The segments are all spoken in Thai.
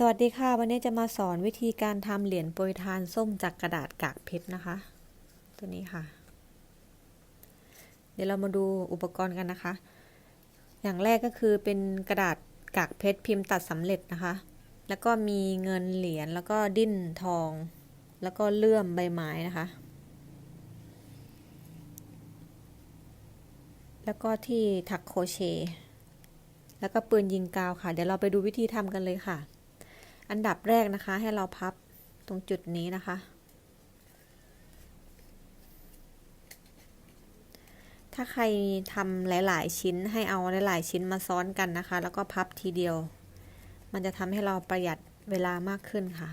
สวัสดีค่ะ วันนี้จะมาสอนวิธีการทำเหรียญโปรยทานส้มจากกระดาษกากเพชรนะคะ ตัวนี้ค่ะ เดี๋ยวเรามาดูอุปกรณ์กันนะคะ อย่างแรกก็คือเป็นกระดาษกากเพชรพิมพ์ตัดสำเร็จนะคะ แล้วก็มีเงินเหรียญแล้วก็ดิ้นทอง แล้วก็เลื่อมใบไม้นะคะ แล้วก็ที่ถักโครเชต์แล้วก็ปืนยิงกาวค่ะ เดี๋ยวเราไปดูวิธีทำกันเลยค่ะ อันดับแรกนะคะ ให้เราพับตรงจุดนี้นะคะ ถ้าใครทำหลาย ๆ ชิ้นให้เอาหลาย ๆ ชิ้นมาซ้อนกันนะคะ แล้วก็พับทีเดียว มันจะทำให้เราประหยัดเวลามากขึ้นค่ะ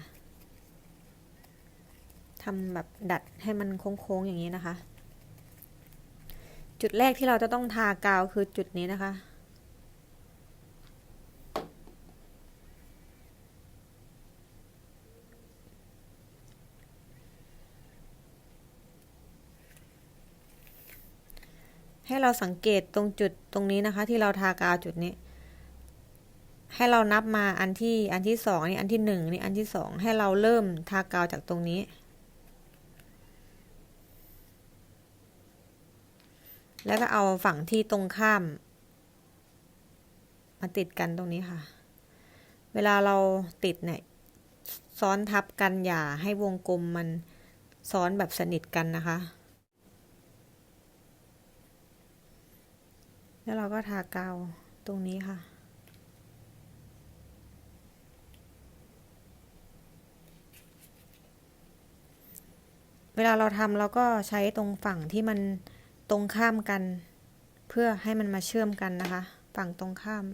ทำแบบดัดให้มันโค้ง ๆ อย่างนี้นะคะ จุดแรกที่เราจะต้องทากาวคือจุดนี้นะคะ ให้เราสังเกตตรงจุดตรงนี้นะคะ ที่เราทากาวจุดนี้ ให้เรานับมาอันที่อันที่สองนี่อันที่หนึ่งนี่อันที่สองให้เราเริ่มทากาวจากตรงนี้ แล้วก็เอาฝั่งที่ตรงข้าม มาติดกันตรงนี้ค่ะ เวลาเราติดเนี่ยซ้อนทับกันอย่าให้วงกลมมันซ้อนแบบสนิทกันนะคะ แล้วเราก็ทากาวตรงนี้ค่ะ เวลาเราทำเราก็ใช้ตรงฝั่งที่มันตรงข้ามกัน เพื่อให้มันมาเชื่อมกันนะคะ ฝั่งตรงข้าม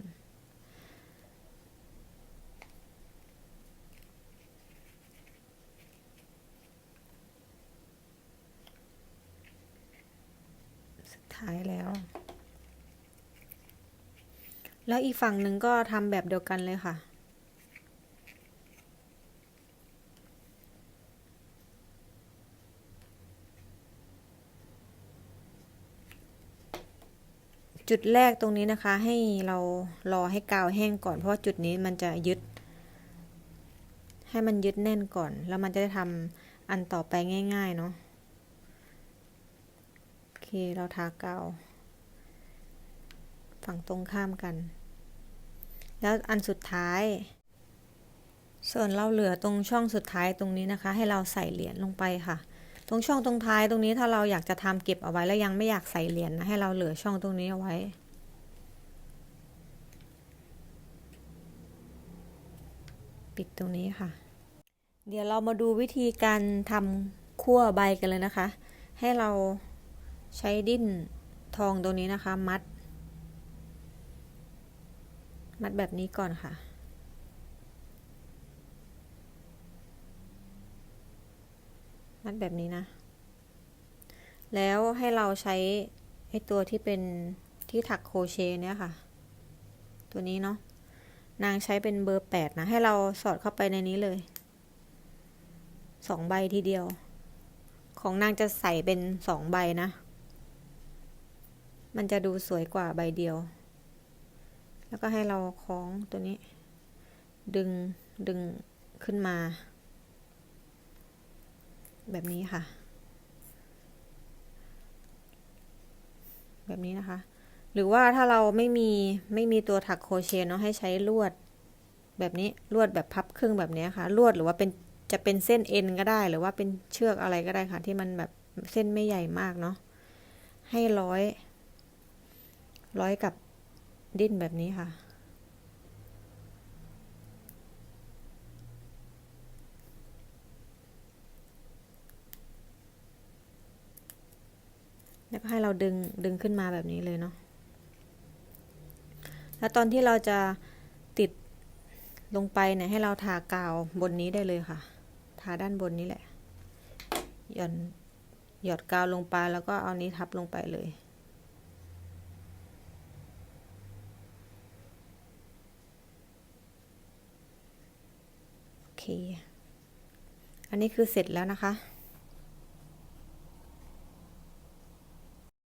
สุดท้ายแล้ว แล้วอีกฝั่งหนึ่งก็ทำแบบเดียวกันเลยค่ะ จุดแรกตรงนี้นะคะ ให้เรารอให้กาวแห้งก่อน เพราะว่าจุดนี้มันจะยึด ให้มันยึดแน่นก่อน แล้วมันจะได้ทำอันต่อไปง่าย ๆ เนาะโอเคเราทากาว ฝั่งตรงข้ามกัน แล้วอันสุดท้าย ส่วนเราเหลือตรงช่องสุดท้ายตรงนี้นะคะ ให้เราใส่เหรียญลงไปค่ะ ตรงช่องตรงท้ายตรงนี้ถ้าเราอยากจะทำเก็บเอาไว้แล้วยังไม่อยากใส่เหรียญนะให้เราเหลือช่องตรงนี้เอาไว้ปิดตรงนี้ค่ะ เดี๋ยวเรามาดูวิธีการทำขั้วใบกันเลยนะคะ ให้เราใช้ดิ้นทองตรงนี้นะคะ มัด มัดแบบนี้ก่อนค่ะ มัดแบบนี้นะ แล้วให้เราใช้ไอ้ตัวที่เป็นที่ถักโครเชต์เนี่ยค่ะ ตัวนี้เนาะ นางใช้เป็นเบอร์แปดนะ ให้เราสอดเข้าไปในนี้เลยสองใบทีเดียว ของนางจะใส่เป็นสองใบนะ มันจะดูสวยกว่าใบเดียว แล้วก็ให้เราคล้องตัวนี้ ดึงดึงขึ้นมา แบบนี้ค่ะ แบบนี้นะคะ หรือว่าถ้าเราไม่มีไม่มีตัวถักโครเชต์เนาะให้ใช้ลวด แบบนี้ลวดแบบพับครึ่งแบบนี้ค่ะลวดหรือว่าเป็นจะเป็นเส้นเอ็นก็ได้หรือว่าเป็นเชือกอะไรก็ได้ค่ะ ที่มันแบบเส้นไม่ใหญ่มากเนาะให้ร้อย ร้อยกับ ดิ้นแบบนี้ค่ะ แล้วก็ให้เราดึงดึงขึ้นมาแบบนี้เลยเนาะ แล้วตอนที่เราจะติดลงไปเนี่ยให้เราทากาวบนนี้ได้เลยค่ะ ทาด้านบนนี้แหละ หย่อนหยอดกาวลงไปแล้วก็เอานี้ทับลงไปเลย โอเค อันนี้คือเสร็จแล้วนะคะ